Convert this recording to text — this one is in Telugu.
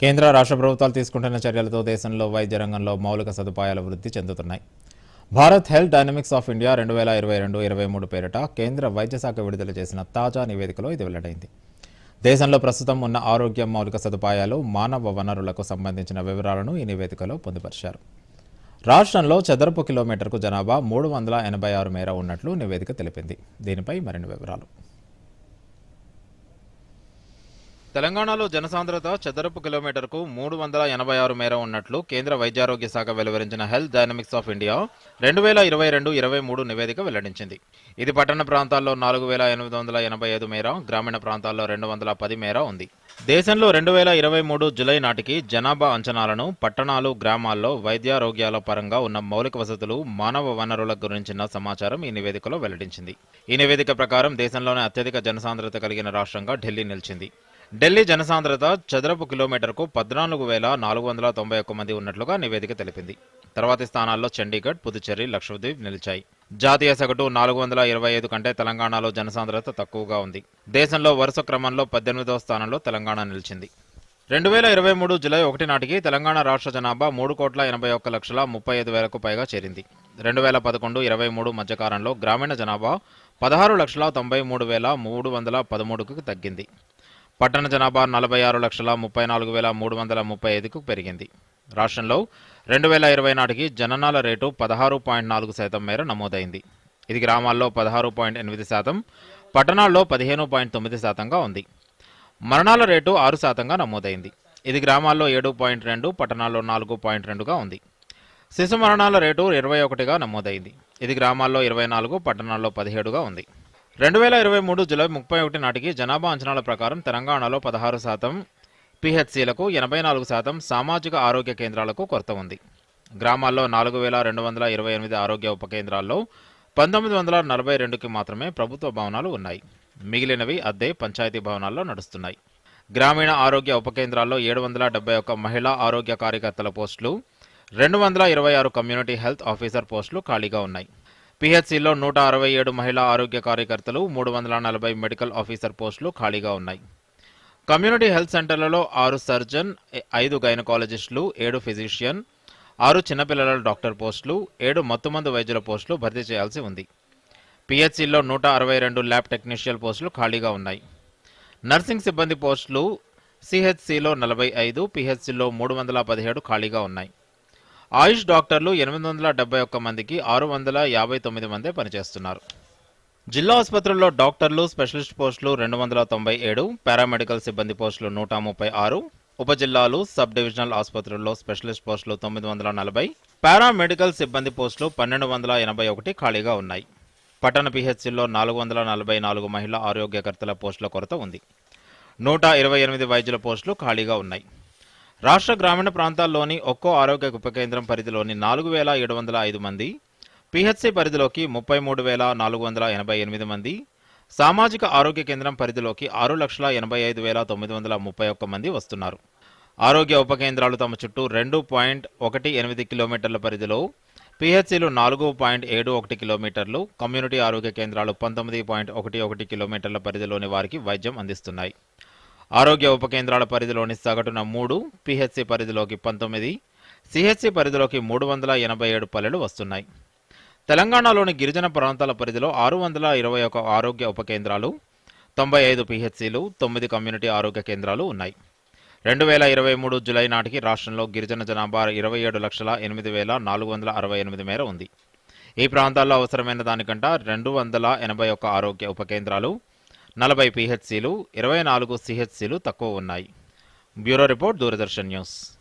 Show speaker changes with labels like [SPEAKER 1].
[SPEAKER 1] కేంద్ర రాష్ట్ర ప్రభుత్వాలు తీసుకుంటున్న చర్యలతో దేశంలో వైద్య రంగంలో మౌలిక సదుపాయాలు వృద్ధి చెందుతున్నాయి. Bharat health dynamics of India రెండు వేల ఇరవై రెండు ఇరవై మూడు పేరిట కేంద్ర వైద్య శాఖ విడుదల చేసిన తాజా నివేదికలో ఇది వెల్లడైంది. దేశంలో ప్రస్తుతం ఉన్న ఆరోగ్య మౌలిక సదుపాయాలు మానవ వనరులకు సంబంధించిన వివరాలను ఈ నివేదికలో పొందుపరిచారు. రాష్ట్రంలో చదరపు కిలోమీటర్కు జనాభా మూడు వందల ఎనభై ఆరు మేర ఉన్నట్లు నివేదిక తెలిపింది. దీనిపై మరిన్ని వివరాలు. తెలంగాణలో జనసాంద్రత చదరపు కిలోమీటర్కు మూడు వందల ఎనభై ఆరు మేర ఉన్నట్లు కేంద్ర వైద్యారోగ్య శాఖ వెలువరించిన హెల్త్ డైనమిక్స్ ఆఫ్ ఇండియా రెండు వేల ఇరవై రెండు ఇరవై మూడు నివేదిక వెల్లడించింది. ఇది పట్టణ ప్రాంతాల్లో నాలుగు వేల ఎనిమిది వందల ఎనభై ఐదు మేర గ్రామీణ ప్రాంతాల్లో రెండు వందల పది మేర ఉంది. దేశంలో రెండు వేల ఇరవై మూడు జులై నాటికి జనాభా అంచనాలను పట్టణాలు గ్రామాల్లో వైద్యారోగ్యాల పరంగా ఉన్న మౌలిక వసతులు మానవ వనరుల గురించిన సమాచారం ఈ నివేదికలో వెల్లడించింది. ఈ నివేదిక ప్రకారం దేశంలోనే అత్యధిక జనసాంద్రత కలిగిన రాష్ట్రంగా ఢిల్లీ నిలిచింది. ఢిల్లీ జనసాంద్రత చదరపు కిలోమీటర్కు పద్నాలుగు వేల నాలుగు వందల తొంభై ఒక్క మంది ఉన్నట్లుగా నివేదిక తెలిపింది. తర్వాతి స్థానాల్లో చండీగఢ్ పుదుచ్చేరి లక్షద్వీప్ నిలిచాయి. జాతీయ సగటు నాలుగు వందల ఇరవై ఐదు కంటే తెలంగాణలో జనసాంద్రత తక్కువగా ఉంది. దేశంలో వరుస క్రమంలో పద్దెనిమిదవ స్థానంలో తెలంగాణ నిలిచింది. రెండు వేల ఇరవై మూడు జులై ఒకటి నాటికి తెలంగాణ రాష్ట్ర జనాభా మూడు కోట్ల ఎనభై ఒక్క లక్షల ముప్పై ఐదు వేలకు పైగా చేరింది. రెండు వేల పదకొండు ఇరవై మూడు మధ్యకాలంలో గ్రామీణ జనాభా పదహారు లక్షల తొంభై మూడు వేల మూడు వందల పదమూడుకు తగ్గింది. పట్టణ జనాభా నలభై ఆరు లక్షల ముప్పై నాలుగు వేల మూడు వందల ముప్పై ఐదుకు పెరిగింది. రాష్ట్రంలో రెండు వేల ఇరవై నాటికి జననాల రేటు పదహారు పాయింట్ నాలుగు శాతం మేర నమోదైంది. ఇది గ్రామాల్లో పదహారు పాయింట్ ఎనిమిది శాతం పట్టణాల్లో పదిహేను పాయింట్ తొమ్మిది శాతంగా ఉంది. మరణాల రేటు ఆరు శాతంగా నమోదైంది. ఇది గ్రామాల్లో ఏడు పాయింట్ రెండు పట్టణాల్లో నాలుగు పాయింట్ రెండుగా ఉంది. శిశు మరణాల రేటు ఇరవై ఒకటిగా నమోదైంది. ఇది గ్రామాల్లో ఇరవై నాలుగు పట్టణాల్లో పదిహేడుగా ఉంది. రెండు వేల ఇరవై మూడు జులై ముప్పై ఒకటి నాటికి జనాభా అంచనాల ప్రకారం తెలంగాణలో పదహారు శాతం పిహెచ్సిలకు ఎనభై నాలుగు శాతం సామాజిక ఆరోగ్య కేంద్రాలకు కొరత ఉంది. గ్రామాల్లో నాలుగు వేల రెండు వందల ఇరవై ఎనిమిది ఆరోగ్య ఉప కేంద్రాల్లో పంతొమ్మిది వందల నలభై రెండుకి మాత్రమే ప్రభుత్వ భవనాలు ఉన్నాయి. మిగిలినవి అద్దె పంచాయతీ భవనాల్లో నడుస్తున్నాయి. గ్రామీణ ఆరోగ్య ఉప కేంద్రాల్లో ఏడు వందల డెబ్బై ఒక్క మహిళా ఆరోగ్య కార్యకర్తల పోస్టులు రెండు వందల ఇరవై ఆరు కమ్యూనిటీ హెల్త్ ఆఫీసర్ పోస్టులు ఖాళీగా ఉన్నాయి. పిహెచ్సిలో నూట అరవై ఏడు మహిళా ఆరోగ్య కార్యకర్తలు మూడు వందల నలభై మెడికల్ ఆఫీసర్ పోస్టులు ఖాళీగా ఉన్నాయి. కమ్యూనిటీ హెల్త్ సెంటర్లలో ఆరు సర్జన్ ఐదు గైనకాలజిస్టులు ఏడు ఫిజిషియన్ ఆరు చిన్నపిల్లల డాక్టర్ పోస్టులు ఏడు మత్తుమందు వైద్యుల పోస్టులు భర్తీ చేయాల్సి ఉంది. పిహెచ్సిలో నూట అరవై రెండు ల్యాబ్ టెక్నీషియల్ పోస్టులు ఖాళీగా ఉన్నాయి. నర్సింగ్ సిబ్బంది పోస్టులు సిహెచ్సిలో నలభై ఐదు పిహెచ్సిలో మూడు వందల పదిహేడు ఖాళీగా ఉన్నాయి. ఆయుష్ డాక్టర్లు ఎనిమిది వందల డెబ్బై ఒక్క మందికి ఆరు వందల యాభై తొమ్మిది మందే పనిచేస్తున్నారు. జిల్లా ఆసుపత్రుల్లో డాక్టర్లు స్పెషలిస్ట్ పోస్టులు రెండు వందల తొంభై ఏడు పారామెడికల్ సిబ్బంది పోస్టులు నూట ముప్పై ఆరు ఉప జిల్లాలు సబ్ డివిజనల్ ఆసుపత్రుల్లో స్పెషలిస్ట్ పోస్టులు తొమ్మిది వందల నలభై పారామెడికల్ సిబ్బంది పోస్టులు పన్నెండు వందల ఎనభై ఒకటి ఖాళీగా ఉన్నాయి. పట్టణ పిహెచ్సిల్లో నాలుగు వందల నలభై నాలుగు మహిళా ఆరోగ్యకర్తల పోస్టుల కొరత ఉంది. నూట ఇరవై ఎనిమిది వైద్యుల పోస్టులు ఖాళీగా ఉన్నాయి. రాష్ట్ర గ్రామీణ ప్రాంతాల్లోని ఒక్కో ఆరోగ్య ఉప కేంద్రం పరిధిలోని నాలుగు వేల ఏడు వందల ఐదు మంది పిహెచ్సి పరిధిలోకి ముప్పై మూడు వేల నాలుగు వందల ఎనభై ఎనిమిది మంది సామాజిక ఆరోగ్య కేంద్రం పరిధిలోకి ఆరు లక్షల ఎనభై ఐదు వేల తొమ్మిది వందల ముప్పై ఒక్క మంది వస్తున్నారు. ఆరోగ్య ఉప కేంద్రాలు తమ చుట్టూ రెండు పాయింట్ ఒకటి ఎనిమిది కిలోమీటర్ల పరిధిలో పిహెచ్సిలు నాలుగు పాయింట్ ఏడు ఒకటి కిలోమీటర్లు కమ్యూనిటీ ఆరోగ్య కేంద్రాలు పంతొమ్మిది పాయింట్ ఒకటి ఒకటి కిలోమీటర్ల పరిధిలోని వారికి వైద్యం అందిస్తున్నాయి. ఆరోగ్య ఉప కేంద్రాల పరిధిలోని సగటున మూడు పిహెచ్సి పరిధిలోకి పంతొమ్మిది సిహెచ్సి పరిధిలోకి మూడు వందల ఎనభై ఏడు పల్లెలు వస్తున్నాయి. తెలంగాణలోని గిరిజన ప్రాంతాల పరిధిలో ఆరు వందల ఇరవై ఒక ఆరోగ్య ఉప కేంద్రాలు తొంభై ఐదు పిహెచ్సిలు తొమ్మిది కమ్యూనిటీ ఆరోగ్య కేంద్రాలు ఉన్నాయి. రెండు వేల ఇరవై మూడు జులై నాటికి రాష్ట్రంలో గిరిజన జనాభా ఇరవై ఏడు లక్షల ఎనిమిది వేల నాలుగు వందల అరవై ఎనిమిది మేర ఉంది. ఈ ప్రాంతాల్లో అవసరమైన దానికంట రెండు వందల ఎనభై ఒక్క ఆరోగ్య ఉప కేంద్రాలు నలభై పిహెచ్సిలు ఇరవై నాలుగు సిహెచ్సిలు తక్కువ ఉన్నాయి. Bureau report Doordarshan news.